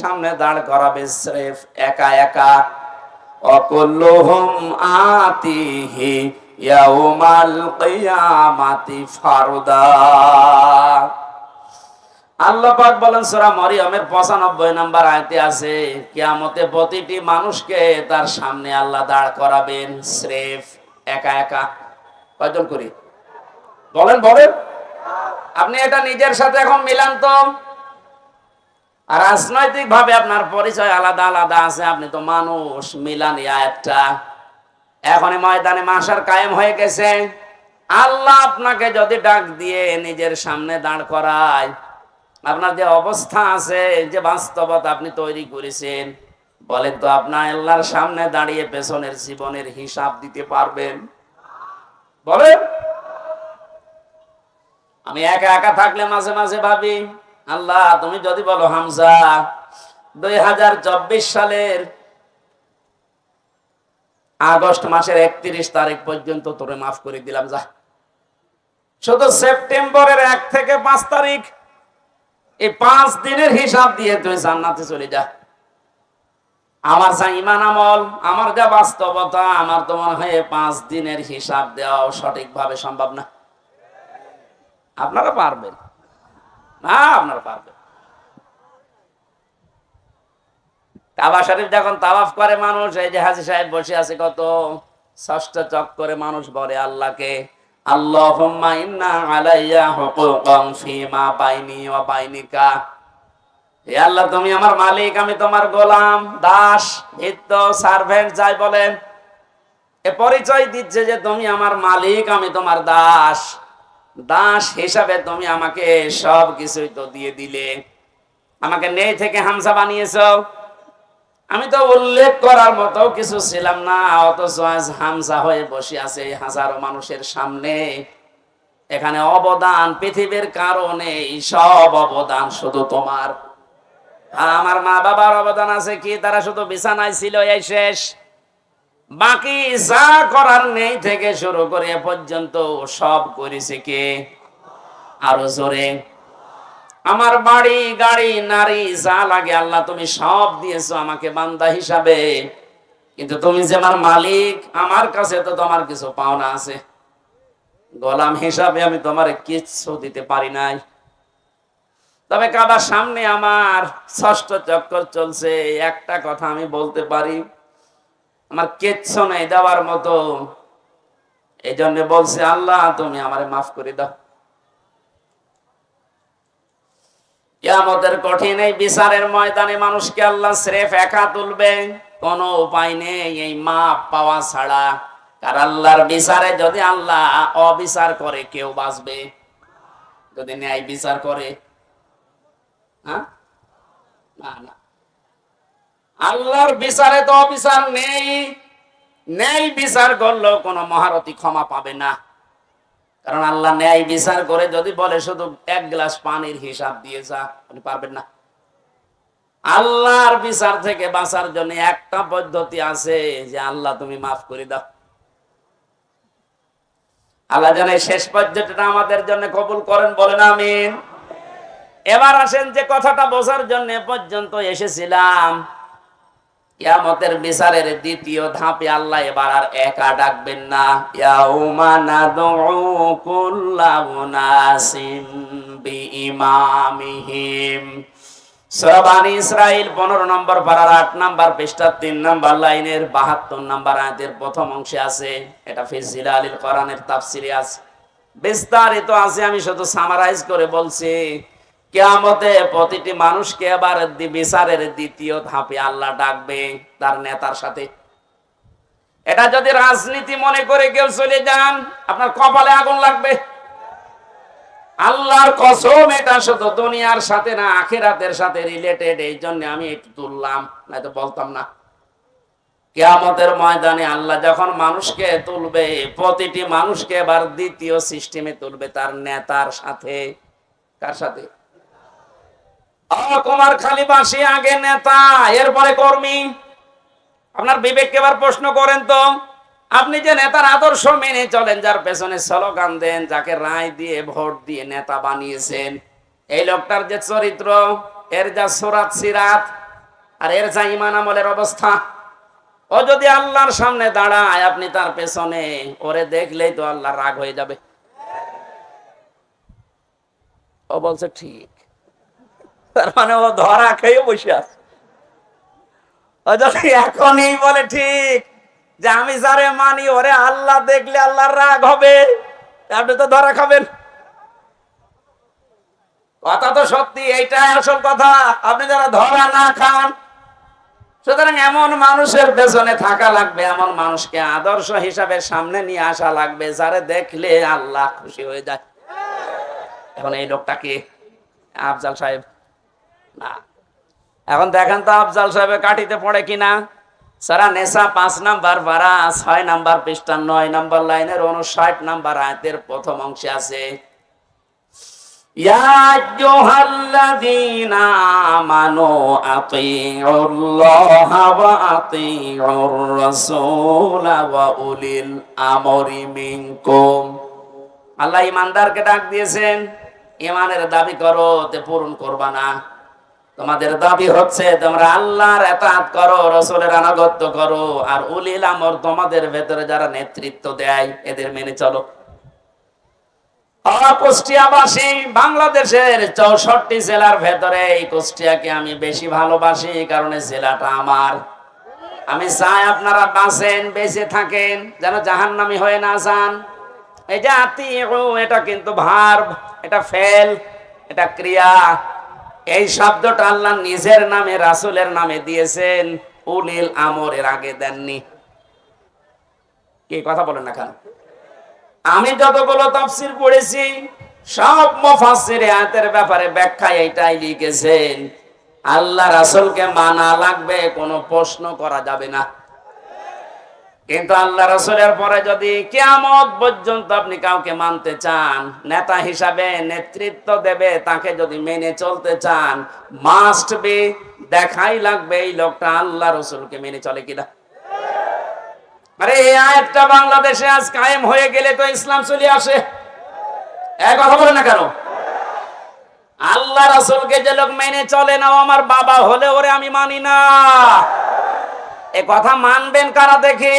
সামনে দাঁড় করাবে স্রেফ একা একা। আতিহি কিয়ামাতি ফারদা। আল্লাহ পাক বলেন, সূরা মরিয়মের 95 নাম্বার আয়াতে আছে, কিয়ামতে প্রতিটি মানুষকে তার সামনে আল্লাহ দাঁড় করাবেন স্রেফ একা একা। কয়জন করি? বলেন বলেন। আপনি এটা নিজের সাথে এখন মিলান তো। রাজনৈতিক ভাবে আপনার পরিচয় আলাদা আলাদা আছে, আপনি তো মানুষ, মিলান একটা। এখন ময়দানে মাসার কায়েম হয়ে গেছে। আল্লাহ আপনাকে যদি ডাক দিয়ে নিজের সামনে দাঁড় করায়, আপনার যে অবস্থা আছে, যে বাস্তবতা আপনি তৈরি করেছেন, বলেন তো আপনার আল্লাহর সামনে দাঁড়িয়ে পেছনের জীবনের হিসাব দিতে পারবেন? বলেন। আমি একা একা থাকলে মাঝে মাঝে ভাবি আল্লাহ, তুমি যদি বলো, হামজা, দুই হাজার চব্বিশ সালের আগস্ট মাসের একত্রিশ তারিখ পর্যন্ত তোরে মাফ করে দিলাম, যা। শুধু সেপ্টেম্বরের এক থেকে পাঁচ তারিখ, এই পাঁচ দিনের হিসাব দিয়ে তুই জান্নাতে চলে যা। আমার যা ইমান আমল, আমার যা বাস্তবতা, আমার তো মনে হয় পাঁচ দিনের হিসাব দেওয়াও সঠিকভাবে সম্ভব না। আপনারা পারবেন। আপনারা পারবেন। কাবা শরীফ যখন করে মানুষ, এই যে হাজি সাহেব বসে আছে কত ষষ্ঠ মানুষ বলে আল্লাহকে আল্লাহ, তুমি আমার মালিক, আমি তোমার গোলাম, দাস ভৃত্য সার্ভেন্ট, যাই বলেন। এ পরিচয় দিচ্ছে যে তুমি আমার মালিক, আমি তোমার দাস। দাস হিসাবে তুমি আমাকে সব কিছুই তো দিয়ে দিলে। আমাকে নেই থেকে হামসা বানিয়েছো। আমি তো উল্লেখ করার মতো কিছু ছিলাম না, অথচ আজ হামসা হয়ে বসে আছে হাজারো মানুষের সামনে। এখানে অবদান পৃথিবীর কারণে সব অবদান শুধু তোমার। আর আমার মা বাবার অবদান আছে কি? তারা শুধু বিছানায় ছিল, এই শেষ। বাকি যা করার নেই থেকে শুরু করে পর্যন্ত সব করেছে কে? আরও জোরে। আমার বাড়ি, গাড়ি, নারী, যা লাগে আল্লাহ তুমি সব দিয়েছ আমাকে বান্দা হিসাবে। কিন্তু তুমি যে আমার মালিক, আমার কাছে তো তোমার কিছু পাওনা আছে। গোলাম হিসাবে আমি তোমার কিচ্ছু দিতে পারি নাই। তবে কাবার সামনে আমার ষষ্ঠ চক্কর চলছে, একটা কথা আমি বলতে পারি। আমার কিচ্ছু নেই দেওয়ার মতো। এই জন্য বলছে, আল্লাহ, তুমি আমারে মাফ করে দাও। কিয়ামতের কঠিন এই বিচারের ময়দানে মানুষকে আল্লাহ স্রেফ একা তুলবে, কোনো উপায় নেই এই মাপ পাওয়া ছাড়া। কার আল্লাহর বিচারে যদি আল্লাহ অবিচার করে, কেউ বাঁচবে? যদি ন্যায় বিচার করে হ্যাঁ? না না। আল্লাহর বিচারে তো অবিচার নেই। ন্যায় বিচার করলেও কোনো মহারথী ক্ষমা পাবে না। কারণ আল্লাহ ন্যায় বিচার করে যদি বলে শুধু এক গ্লাস পানির হিসাব দিয়ে যা, আপনি পারবেন না। আল্লাহর বিচার থেকে বাঁচার জন্য একটা পদ্ধতি আছে যে, আল্লাহ তুমি মাফ করে দাও। আল্লাহ এই শেষ পদ্ধতিটা আমাদের জন্য কবুল করেন, বলেন আমিন। এবার আসেন যে কথাটা বোঝার জন্য পর্যন্ত এসেছিলাম। কিয়ামতের বিচারের দ্বিতীয় ধাপে আল্লাহ এবার আর একা ডাকবেন না। ইয়াউমা নাদউ কুল্লা উনাসিম বিইমামিহিম। সূরা বানি ইসরাইল 15 নম্বর পারার 8 নম্বর পৃষ্ঠা 3 নম্বর লাইনের 72 নম্বর আয়াতের প্রথম অংশে আছে, এটা ফি জিলালিল কোরআনের তাফসিরে আছে। বিস্তারিত আছে, আমি শুধু সামারাইজ করে বলছি কেয়ামতে প্রতিটি মানুষকে আবার বিচারের দ্বিতীয় ধাপে আল্লাহ ডাকবে তার নেতার সাথে। এটা যদি রাজনীতি মনে করে কেউ চলে যান, আপনার কপালে আগুন লাগবে। আল্লাহর কসম, এটা শুধু দুনিয়ার সাথে না, আখেরাতের সাথে রিলেটেড এই জন্য আমি একটু তুললাম নয়তো বলতাম না। কেয়ামতের ময়দানে আল্লাহ যখন মানুষকে তুলবে, প্রতিটি মানুষকে এবার দ্বিতীয় সিস্টেমে তুলবে তার নেতার সাথে। কার সাথে? কুমার খালি বাসি আগে নেতা, এরপরে কর্মী। আপনার বিবেককে এবার প্রশ্ন করেন তো, আপনি যে নেতার আদর্শ মেনে চলেন, যার পেছনে স্লোগান দেন, যাকে রায় দিয়ে, ভোট দিয়ে নেতা বানিয়েছেন, এই লোকটার যে চরিত্র, এর যা সুরাত সিরাত, আর এর যা ইমান আমলের অবস্থা, ও যদি আল্লাহর সামনে দাঁড়ায়, আপনি তার পেছনে, ওরে দেখলেই তো আল্লাহ রাগ হয়ে যাবে। ও বলছে, ঠিক। তার মানে ও ধরা খেয়ে বসে আছে। এখনই বলে, ঠিক, যে আমি যারে মানি, ওরে আল্লাহ দেখলে আল্লাহর রাগ হবে আপনি তো ধরা খাবেন। কথা তো সত্যি, এইটাই আসল কথা। আপনি যারা ধরা না খান, সুতরাং এমন মানুষের পেছনে থাকা লাগবে, এমন মানুষকে আদর্শ হিসাবে সামনে নিয়ে আসা লাগবে, যারে দেখলে আল্লাহ খুশি হয়ে যায়। এখন এই লোকটা কি? আফজাল সাহেব। না এখন দেখেন তো আফজাল সাহেবের কাটিতে পড়ে কিনা। সারা নেশা পাঁচ নাম্বার বারা ছয় নাম্বার পৃষ্ঠা, নয় নাম্বার লাইনের উনষাট নাম্বার আয়তের প্রথম অংশে আছে। আল্লাহ ইমানদারকে ডাক দিয়েছেন, ইমানের দাবি করো, তে পূরণ করবা না। তোমাদের দাবি হচ্ছে, তোমরা আল্লাহর এতাত করো, রসুলের আনাগত্য করো, আর উলিল আমর তোমাদের ভেতরে যারা নেতৃত্ব দেয়, এদের মেনে চলো। কুষ্টিয়াবাসী, বাংলাদেশের চৌষট্টি জেলার ভেতরে এই কুষ্টিয়াকে আমি বেশি ভালোবাসি জেলাটা আমার। আমি চাই আপনারা বাঁচেন, বেঁচে থাকেন, যেন জাহান্নামি হয়ে না যান। এই যে এটা কিন্তু ভার্ব, এটা ফেল, এটা ক্রিয়া। এই শব্দটা আল্লাহ নিজের নামে, রাসুলের নামে দিয়েছেন। উলিল আমরের আগে দেননি। কি কথা বলেন না কেন? আমি যতগুলো তাফসির পড়েছি, সব মুফাসসির আয়াতের ব্যাপারে ব্যাখ্যা এইটাই লিখেছেন। আল্লাহ রাসূলকে মানা লাগবে, কোনো প্রশ্ন করা যাবে না। কিন্তু আল্লাহ রাসূলের পরে যদি কিয়ামত পর্যন্ত আপনি কাউকে মানতে চান, নেতা হিসাবে নেতৃত্ব দেবে, তাকে যদি মেনে চলতে চান মাস্ট বি দেখাই লাগবে এই লোকটা আল্লাহ রসুলকে মেনে চলে কিনা। আরে এই আয়াতটা বাংলাদেশে আজ কায়েম হয়ে গেলে তো ইসলাম চলে আসে। এক কথা বলে না কেন? আল্লাহ রাসূলকে যে লোক মেনে চলে না আমার বাবা হলে ওরে আমি মানি না। এ কথা মানবেন কারা দেখি?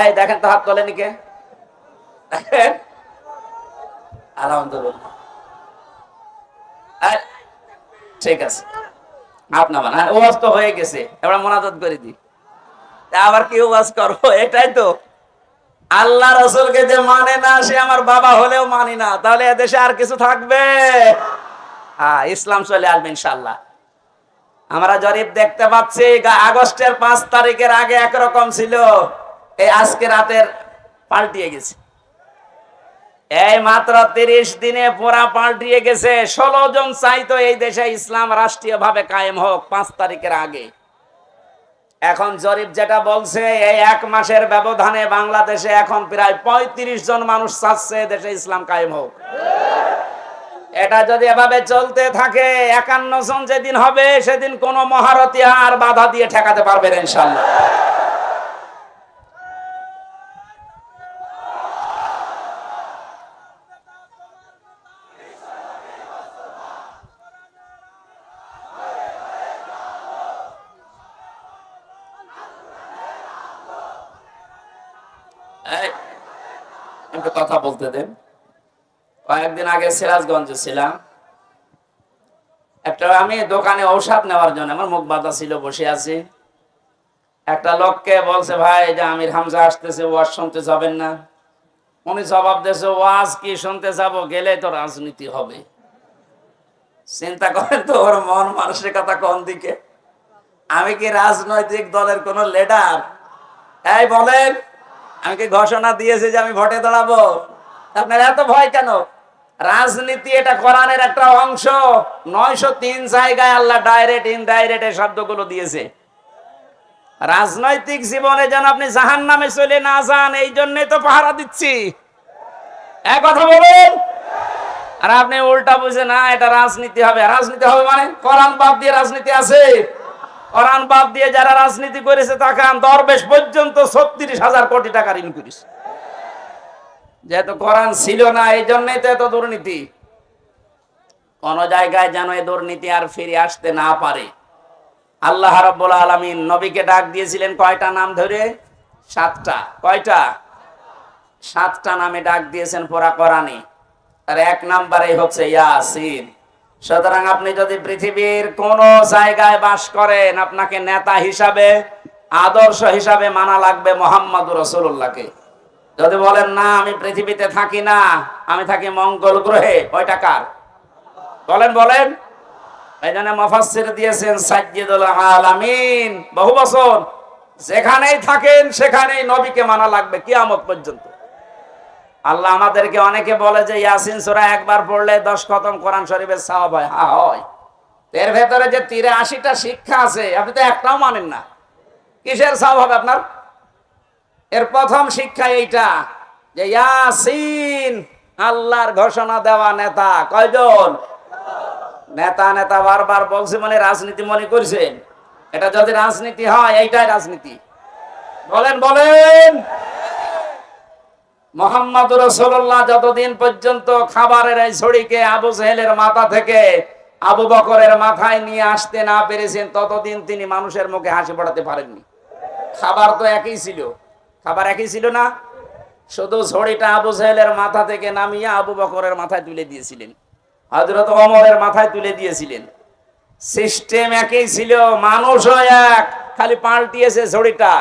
এই দেখেন তো হাত কে? তো হয়ে গেছে। করে দি তা আবার কি ওয়াজ করব? এটাই তো। আল্লাহ রসুলকে যে মানে না, সে আমার বাবা হলেও মানি না। তাহলে এদেশে আর কিছু থাকবে? হ্যাঁ ইসলাম চলে আসবে ইনশাল্লাহ আমরা জরিপ দেখতে পাচ্ছি আগস্টের পাঁচ তারিখের আগে একরকম ছিল। এই আজকে রাতের পাল্টিয়ে গেছে। এই মাত্র তিরিশ দিনে পুরা পাল্টিয়ে গেছে। ষোলো জন চাইতো এই দেশে ইসলাম রাষ্ট্রীয় ভাবে কায়েম হোক পাঁচ তারিখের আগে। এখন জরিপ যেটা বলছে, এই এক মাসের ব্যবধানে বাংলাদেশে এখন প্রায় পঁয়ত্রিশ জন মানুষ চাচ্ছে দেশে ইসলাম কায়েম হোক। এটা যদি এভাবে চলতে থাকে, একান্ন জন যেদিন হবে, সেদিন কোন মহারথী আর বাধা দিয়ে ঠেকাতে পারবে না ইনশাল্লাহ কথা বলতে দেন। কয়েকদিন আগে সিরাজগঞ্জে ছিলাম। একটা আমি দোকানে ঔষধ নেওয়ার জন্য আমার মুখ বাধা ছিল, বসে আছি। একটা লোককে বলছে, ভাই যে আমির হামজা আসতেছে ওয়াজ শুনতে যাবেন না। উনি জবাব দিয়েছে ওয়াজ কি শুনতে যাব? গেলে তো রাজনীতি হবে। চিন্তা করেন তো, ওর মন মানসিকতা কোন দিকে? আমি কি রাজনৈতিক দলের কোন লিডার এই বলেন, আমি কি ঘোষণা দিয়েছি যে আমি ভোটে দাঁড়াবো? আপনার এত ভয় কেন? রাজনীতি এটা কোরআনের একটা অংশ। নয়শো তিন জায়গায় আল্লাহ ডাইরেক্ট ইনডাইরেক্ট এই শব্দগুলো দিয়েছে। রাজনৈতিক জীবনে যেন আপনি জাহান নামে চলে না যান, এই জন্যই তো পাহারা দিচ্ছি। এক কথা বলুন। আর আপনি উল্টা বুঝে, না, এটা রাজনীতি হবে। রাজনীতি হবে মানে কোরআন বাদ দিয়ে রাজনীতি আছে। কোরআন বাদ দিয়ে যারা রাজনীতি করেছে তাকান দরবেশ পর্যন্ত ছত্রিশ হাজার কোটি টাকা ঋণ করেছে যেহেতু কোরআন ছিল না, এই জন্যই তো এত দুর্নীতি। কোন জায়গায় যেন এ দুর্নীতি আর ফিরে আসতে না পারে। আল্লাহ রাব্বুল আলামিন নবীকে ডাক দিয়েছিলেন কয়টা নাম ধরে? সাতটা। কয়টা? সাতটা নামে ডাক দিয়েছেন পোড়া কোরআনে। আর এক নাম্বারে হচ্ছে ইয়াসিন। সুতরাং আপনি যদি পৃথিবীর কোন জায়গায় বাস করেন, আপনাকে নেতা হিসাবে, আদর্শ হিসাবে মানা লাগবে মোহাম্মদ রসুল্লাহকে যদি বলেন, না, আমি পৃথিবীতে থাকি না, আমি থাকি মঙ্গল গ্রহে, ওইটা কার? বলেন বলেন। এই জন্য মফাসির দিয়েছেন আলামিন। বহু বছর যেখানেই থাকেন, সেখানেই নবীকে মানা লাগবে কি কিয়ামত পর্যন্ত। আল্লাহ আমাদেরকে অনেকে বলে যে, ইয়াসিন সূরা একবার পড়লে দশ খতম কোরআন শরীফের সওয়াব হয়। হ্যাঁ হয়। এর ভেতরে যে তিরে আশিটা শিক্ষা আছে, আপনি তো একটাও মানেন না। কিসের সওয়াব হবে আপনার? এর প্রথম শিক্ষা এইটা, যে ইয়াসিন, আল্লাহর ঘোষণা দেওয়া নেতা কয়জন? নেতা নেতা বারবার বলছে মানে রাজনীতি মনে করছেন। এটা যদি রাজনীতি হয়, এইটাই রাজনীতি। বলেন বলেন। মোহাম্মদ রসুল্লাহ যতদিন পর্যন্ত খাবারের এই ছড়িকে আবু সেহেলের মাথা থেকে আবু বকরের মাথায় নিয়ে আসতে না পেরেছেন, ততদিন তিনি মানুষের মুখে হাসি পড়াতে পারেননি। খাবার তো একই ছিল। খাবার একই ছিল না? শুধু ছড়িটা আবু সেহেলের মাথা থেকে নামিয়ে আবু বকরের মাথায় তুলে দিয়েছিলেন। হজরত অমরের মাথায় তুলে দিয়েছিলেন। সিস্টেম একই ছিল মানুষও এক, খালি পাল্টিয়েছে ছড়িটা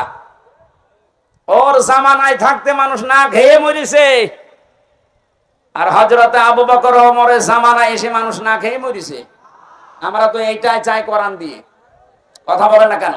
ওর জামানায় থাকতে মানুষ না খেয়ে মরিছে। আর হজরতে আবু বকর অমরের জামানায় এসে মানুষ না খেয়ে মরিছে। আমরা তো এইটাই চাই কোরআন দিয়ে। কথা বলে না কেন?